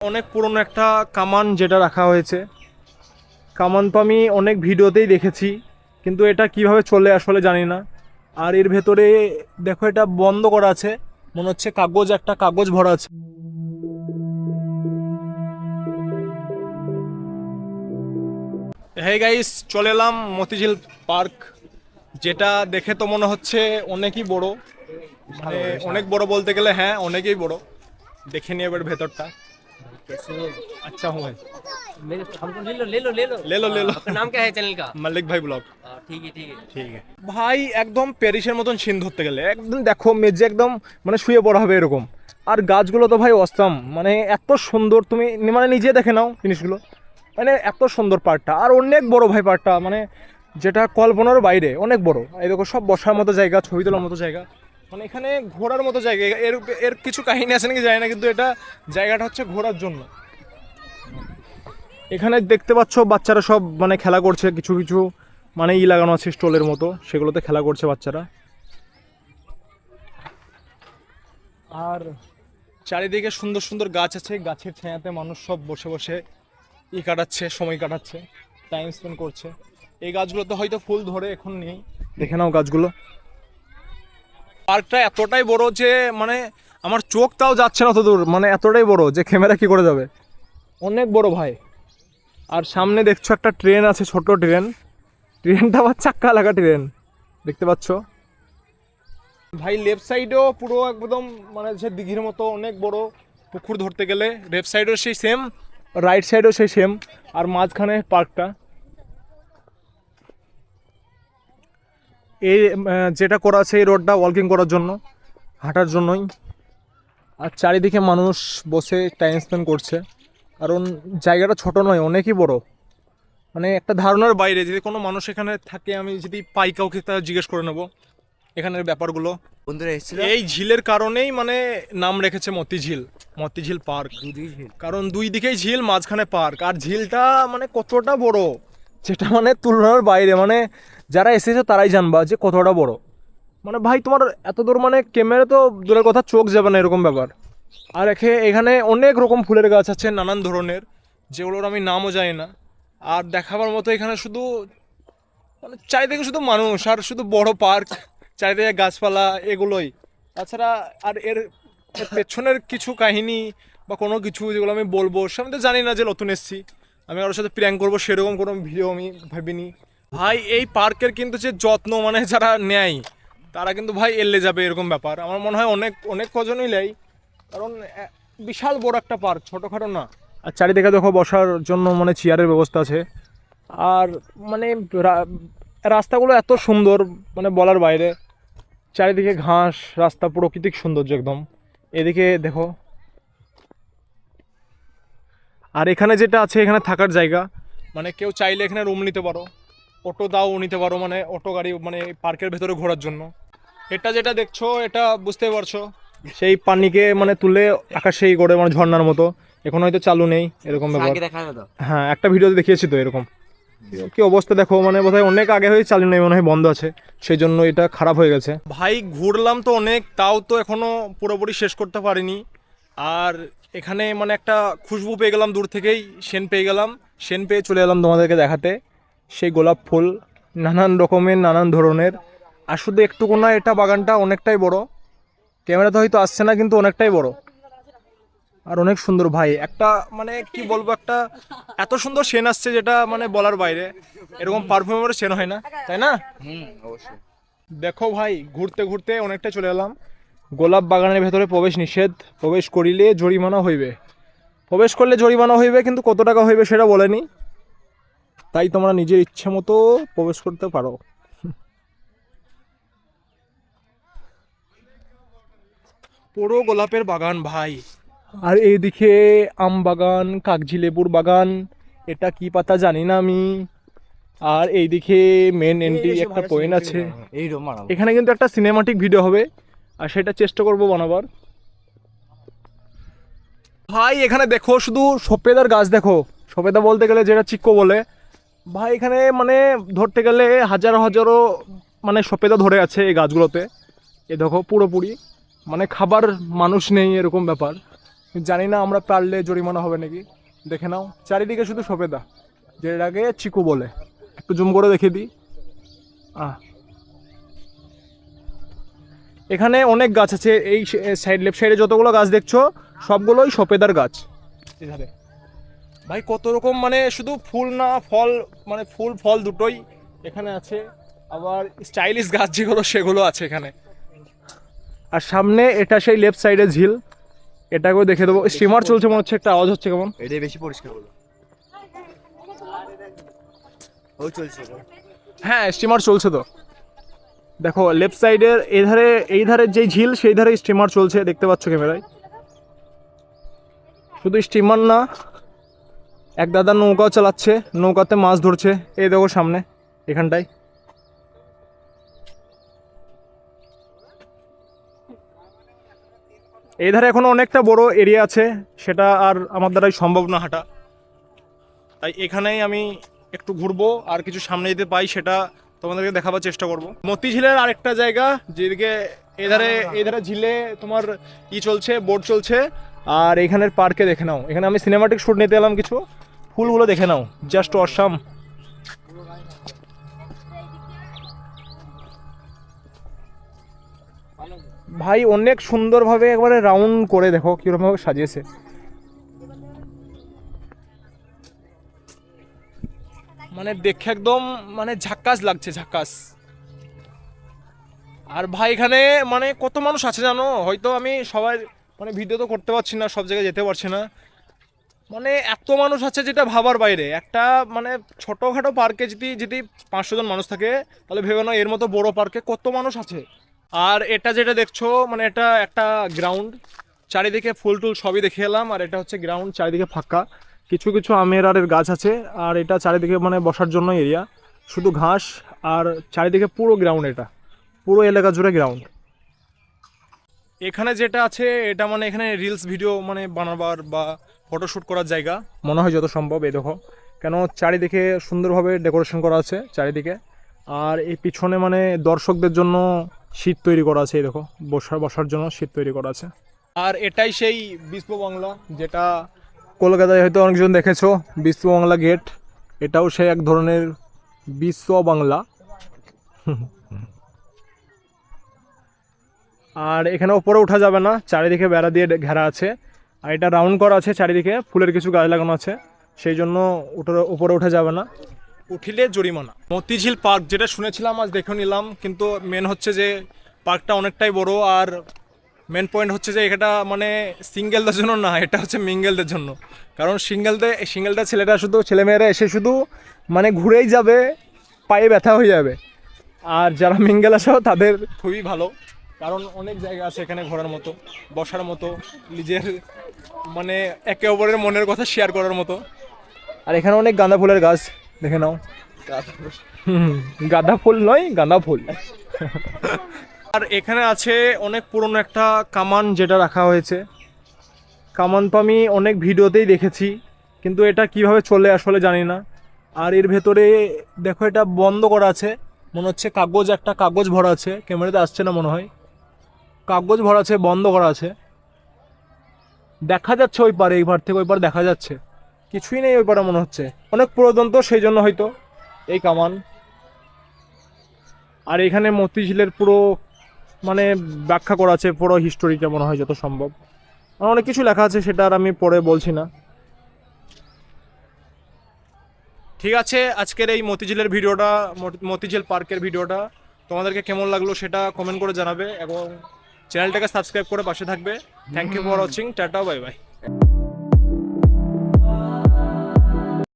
অনেক পুরনো একটা কামান যেটা রাখা হয়েছে। কামান তো আমি অনেক ভিডিওতেই দেখেছি কিন্তু এটা কীভাবে চলে আসলে জানি না। আর এর ভেতরে দেখো এটা বন্ধ করা আছে মনে হচ্ছে কাগজ একটা কাগজ ভরা আছে। হ্যাঁ গাইস চলে এলাম মতিঝিল পার্ক যেটা দেখে তো মনে হচ্ছে অনেকই বড়। মানে অনেক বড় বলতে গেলে হ্যাঁ অনেকই বড়। দেখে নিয়ে এবার ভেতরটা। कैसे हो अच्छा हूँ मैं मेरे हमको ले लो ले लो ले लो ले लो ले लो आपका नाम क्या है चैनल का মালিক ভাই ব্লগ हाँ, ठीक है ठीक है ঠিক ভাই একদম প্যারিসের মতন সিন ধরতে গেলে একদম দেখো মেজে একদম মানে শুয়ে পড়া হবে এরকম আর গাছগুলো তো ভাই অস্তাম মানে এত সুন্দর তুমি নি- মানে নিজে দেখে নাও জিনিসগুলো মানে এত সুন্দর পার্কটা আর অনেক বড় ভাই পার্কটা মানে যেটা কল্পনার বাইরে অনেক বড় এই দেখো সব বসার মতো জায়গা ছবি তোলার মতো জায়গা মানে এখানে ঘোরার মতো জায়গা। এর এর কিছু কাহিনী আছে নাকি? জানি না, কিন্তু এটা জায়গাটা হচ্ছে ঘোরার জন্য। এখানে দেখতে পাচ্ছ, বাচ্চারা সব মানে খেলা করছে, কিছু কিছু মানে ই লাগানো আছে স্টলের মতো। সেগুলোতে খেলা করছে বাচ্চারা। আর চারিদিকে সুন্দর সুন্দর গাছ আছে। গাছের ছায়াতে মানুষ সব বসে বসে ই কাটাচ্ছে, সময় কাটাচ্ছে টাইম স্পেন্ড করছে। এই গাছগুলোতে হয়তো ফুল ধরে এখন নেই। দেখে নাও গাছগুলো। পার্কটা এতটাই বড় যে মানে আমার চোখ তাও যাচ্ছে না অত দূর মানে এতটাই বড় যে, ক্যামেরা কি করে যাবে? অনেক বড় ভাই। আর সামনে দেখছ একটা ট্রেন আছে, ছোট ট্রেন। ট্রেনটা আবার চাক্কা লাগা ট্রেন। দেখতে পাচ্ছ? ভাই লেফট সাইডেও পুরো একদম মানে সে দিঘির মতো অনেক বড় পুকুর ধরতে গেলে লেফট সাইডেও সেই সেম রাইট সাইডেও সেই সেম আর মাঝখানে পার্কটা। এই যেটা করা আছে এই রোডটা ওয়াকিং করার জন্য হাঁটার জন্যই। আর চারিদিকে মানুষ বসে টাইম স্পেন্ড করছে। কারণ জায়গাটা ছোট নয় অনেকই বড়। মানে একটা ধারণার বাইরে যদি কোনো মানুষ এখানে থাকে আমি যদি পাই কাউকে তা জিজ্ঞেস করে নেব এখানের ব্যাপারগুলো। বন্ধুরা এসেছিল? এই ঝিলের কারণেই মানে নাম রেখেছে মতিঝিল মতিঝিল পার্ক। কারণ দুই দিকেই ঝিল মাঝখানে পার্ক। আর ঝিলটা মানে কতটা বড় যেটা মানে তুলনার বাইরে। মানে যারা এসেছে তারাই জানবা যে কতটা বড়। মানে ভাই, তোমার এত দূর মানে ক্যামেরা তো দূরের কথা চোখ যাবে না এরকম ব্যাপার। আর এখে, এখানে অনেক রকম ফুলের গাছ আছে, নানান ধরনের, যেগুলোর আমি নামও জানি না। আর দেখাবার মতো এখানে শুধু মানে চারিদিকে শুধু মানুষ, আর শুধু বড় পার্ক, চারিদিকে গাছপালা এগুলোই। তাছাড়া আর এর পেছনের কিছু কাহিনী বা কোনো কিছু যেগুলো আমি বলব সে আমি তো জানি না যে নতুন এসেছি। আমি ওর সাথে প্র্যাঙ্ক করব, সেরকম কোনো ভিডিও আমি ভাবিনি। ভাই, এই পার্কের কিন্তু যে যত্ন মানে যারা নেয়, তারা কিন্তু ভাই এলে যাবে এরকম ব্যাপার। আমার মনে হয় অনেক অনেক কজনই নেয়, কারণ বিশাল বড় একটা পার্ক, ছোটোখাটো না। আর চারিদিকে দেখো বসার জন্য মানে চেয়ারের ব্যবস্থা আছে। আর মানে রাস্তাগুলো এত সুন্দর মানে বলার বাইরে। চারিদিকে ঘাস, রাস্তা প্রকৃতিক সৌন্দর্য একদম। এদিকে দেখো। আর এখানে যেটা আছে, এখানে থাকার জায়গা। মানে কেউ চাইলে এখানে রুম নিতে পারো। অটো দাও নিতে পারো মানে অটো গাড়ি মানে পার্কের ভেতরে ঘোরার জন্য। এটা যেটা দেখছ এটা বুঝতে পারছ। সেই পানিকে মানে তুলে আকাশেই করে মানে ঝর্ণার মতো। এখন হয়তো চালু নেই এরকম ব্যাপার। হ্যাঁ একটা ভিডিওতে দেখিয়েছি তো এরকম। কি অবস্থা দেখো মানে বোধহয় অনেক আগে হয়ে চালু নেই মনে হয় বন্ধ আছে। সেই জন্য এটা খারাপ হয়ে গেছে। ভাই ঘুরলাম তো অনেক তাও তো এখনও পুরোপুরি শেষ করতে পারিনি। আর এখানে মানে একটা খুশবু পেয়ে গেলাম দূর থেকেই সেন পেয়ে গেলাম। সেন পেয়ে চলে এলাম তোমাদেরকে দেখাতে। সেই গোলাপ ফুল নানান রকমের নানান ধরনের। আর শুধু একটুকু না এটা বাগানটা অনেকটাই বড়। ক্যামেরাতে হয়তো আসছে না কিন্তু অনেকটাই বড়। আর অনেক সুন্দর ভাই। একটা মানে কি বলব একটা এত সুন্দর সেন আসছে যেটা মানে বলার বাইরে। এরকম পারফিউমের সেন হয় না তাই না? অবশ্যই। দেখো ভাই ঘুরতে ঘুরতে অনেকটা চলে এলাম। গোলাপ বাগানের ভেতরে প্রবেশ নিষেধ। প্রবেশ করিলে জরিমানা হইবে। প্রবেশ করলে জরিমানা হইবে কিন্তু কত টাকা হইবে সেটা বলেনি। তাই তোমরা নিজের ইচ্ছে মতো প্রবেশ করতে পারো। পুরো গোলাপের বাগান ভাই। আর এইদিকে আম বাগান কাগজি লেবুর বাগান এটা কি পাতা জানি না আমি। আর এইদিকে মেন এন্ট্রি একটা পয়েন্ট আছে। এখানে কিন্তু একটা সিনেমাটিক ভিডিও হবে আর সেটা চেষ্টা করব বানাবার। ভাই এখানে দেখো শুধু সফেদার গাছ দেখো। সফেদা বলতে গেলে যেটা চিক্কো বলে ভাই, এখানে মানে ধরতে গেলে হাজারো হাজারো মানে সফেদা ধরে আছে এই গাছগুলোতে। এ দেখো, পুরোপুরি। মানে খাবার মানুষ নেই এরকম ব্যাপার। জানি না আমরা পারলে জরিমানা হবে নাকি। দেখে নাও, চারিদিকে শুধু সফেদা যেটাকে চিকু বলে। একটু জুম করে দেখে দিই। আহ। এখানে অনেক গাছ আছে। এই সাইড, লেফট সাইডে যতগুলো গাছ দেখছ, সবগুলোই সফেদার গাছ। এধারে। ভাই কত রকম মানে শুধু ফুল না ফল মানে ফুল ফল দুটোই এখানে আছে। আবার স্টাইলিশ গাছ যেগুলো সেগুলো আছে এখানে। আর সামনে এটা সেই লেফট সাইডে ঝিল। এটাকেও দেখে দেবো। স্টিমার চলছে মনে হচ্ছে একটা আওয়াজ হচ্ছে কেমন? এটাই বেশি পরিষ্কার হলো ও চলছে হ্যাঁ স্টিমার চলছে তো। দেখো লেফট সাইডের এই ধারে এই ধারের যেই ঝিল সেই ধারে স্টিমার চলছে দেখতে পাচ্ছ ক্যামেরায়। শুধু স্টিমার না এক দাদা নৌকাও চালাচ্ছে, নৌকাতে মাছ ধরছে। এই দেখো সামনে, এখানটায়। এই ধারে এখনও অনেকটা বড় এরিয়া আছে, সেটা আর আমার দ্বারাই সম্ভব না হাঁটা। তাই এখানেই আমি একটু ঘুরবো, আর কিছু সামনে যেতে পাই, সেটা তোমাদেরকে দেখাবার চেষ্টা করব। মতি ঝিলের আরেকটা জায়গা, যেদিকে এধারে এধারে ঝিলে তোমার ই চলছে বোট চলছে, আর এখানের পার্কে দেখে নাও। এখানে আমি সিনেমাটিক শ্যুট নিতে এলাম কিছু। ফুলগুলো দেখে নাও জাস্ট অসাম ভাই অনেক সুন্দরভাবে একবারে রাউন্ড করে দেখো কিরকমভাবে সাজিয়েছে। মানে দেখে একদম মানে ঝাক্কাস লাগছে ঝাক্কাস। আর ভাই এখানে মানে কত মানুষ আছে জানো? হয়তো আমি সবাই মানে ভিডিও তো করতে পারছি না সব জায়গায় যেতে পারছি না। মানে এত মানুষ আছে যেটা ভাবার বাইরে। একটা মানে ছোটোখাটো পার্কে যদি যদি পাঁচশো জন মানুষ থাকে, তাহলে ভেবে নয় এর মতো বড় পার্কে কত মানুষ আছে। আর এটা যেটা দেখছ মানে এটা একটা গ্রাউন্ড চারিদিকে ফুল টুল সবই দেখে এলাম, আর এটা হচ্ছে গ্রাউন্ড চারিদিকে ফাঁকা। কিছু কিছু আমের আরের গাছ আছে, আর এটা চারিদিকে মানে বসার জন্য এরিয়া শুধু ঘাস, আর চারিদিকে পুরো গ্রাউন্ড এটা। পুরো এলাকা জুড়ে গ্রাউন্ড এখানে যেটা আছে, এটা মানে এখানে রিলস ভিডিও মানে বানাবার বা ফটোশ্যুট করার জায়গা? মনে হয় যত সম্ভব এই দেখো। কেন চারিদিকে সুন্দরভাবে ডেকোরেশন করা আছে চারিদিকে। আর এই পিছনে মানে দর্শকদের জন্য শীত তৈরি করা আছে এই দেখো। বসার বসার জন্য শীত তৈরি করা আছে। আর এটাই সেই বিশ্ব বাংলা যেটা কলকাতায় হয়তো অনেকজন দেখেছ বিশ্ব বাংলা গেট। এটাও সেই এক ধরনের বিশ্ব বাংলা। আর এখানে ওপরে ওঠা যাবে না চারিদিকে বেড়া দিয়ে ঘেরা আছে। আর এটা রাউন্ড করা আছে চারিদিকে, ফুলের কিছু গাছ লাগানো আছে, সেই জন্য ওটার উপরে ওঠা যাবে না। উঠিলে জরিমানা। মতিঝিল পার্ক, যেটা শুনেছিলাম, আজ দেখে নিলাম, কিন্তু মেন হচ্ছে যে পার্কটা অনেকটাই বড়, আর মেন পয়েন্ট হচ্ছে যে এটা মানে সিঙ্গেলদের জন্য না, এটা হচ্ছে মিঙ্গেলদের জন্য। কারণ সিঙ্গেলদের সিঙ্গেলটা ছেলেটা শুধু, ছেলেমেয়েরা এসে শুধু মানে ঘুরেই যাবে, পায়ে ব্যথা হয়ে যাবে। আর যারা মিঙ্গেল আসো তাদের খুবই ভালো। কারণ অনেক জায়গা আছে এখানে ঘোরার মতো, বসার মতো, নিজের মানে একে অপরের মনের কথা শেয়ার করার মতো। আর এখানে অনেক গাঁদা ফুলের গাছ দেখে নাও। গাঁদা ফুল নয় গাঁদা ফুল। আর এখানে আছে অনেক পুরনো একটা কামান যেটা রাখা হয়েছে। কামান তো আমি অনেক ভিডিওতেই দেখেছি কিন্তু এটা কীভাবে চলে আসলে জানি না। আর এর ভেতরে দেখো এটা বন্ধ করা আছে মনে হচ্ছে কাগজ একটা কাগজ ভরা আছে। ক্যামেরাতে আসছে না মনে হয়। কাগজ ভরা আছে বন্ধ করা আছে। দেখা যাচ্ছে ওই পারে এই পার থেকে ওই পার দেখা যাচ্ছে। কিছুই নেই ওই পারে মনে হচ্ছে। অনেক পুরাতন তো, সেই জন্য হয়তো। এই কামান। আর এখানে মতিঝিলের পুরো মানে ব্যাখ্যা করা আছে, পুরো হিস্টোরিটা মনে হয় যত সম্ভব। আর অনেক কিছু লেখা আছে, সেটা আর আমি পরে বলছি না। ঠিক আছে, আজকের এই মতিঝিলের ভিডিওটা, মতি- মতিঝিল পার্কের ভিডিওটা। তোমাদেরকে কেমন লাগল সেটা কমেন্ট করে জানাবে এবং চ্যানেলটাকে সাবস্ক্রাইব করে পাশে থাকবে। Thank you for watching tata bye bye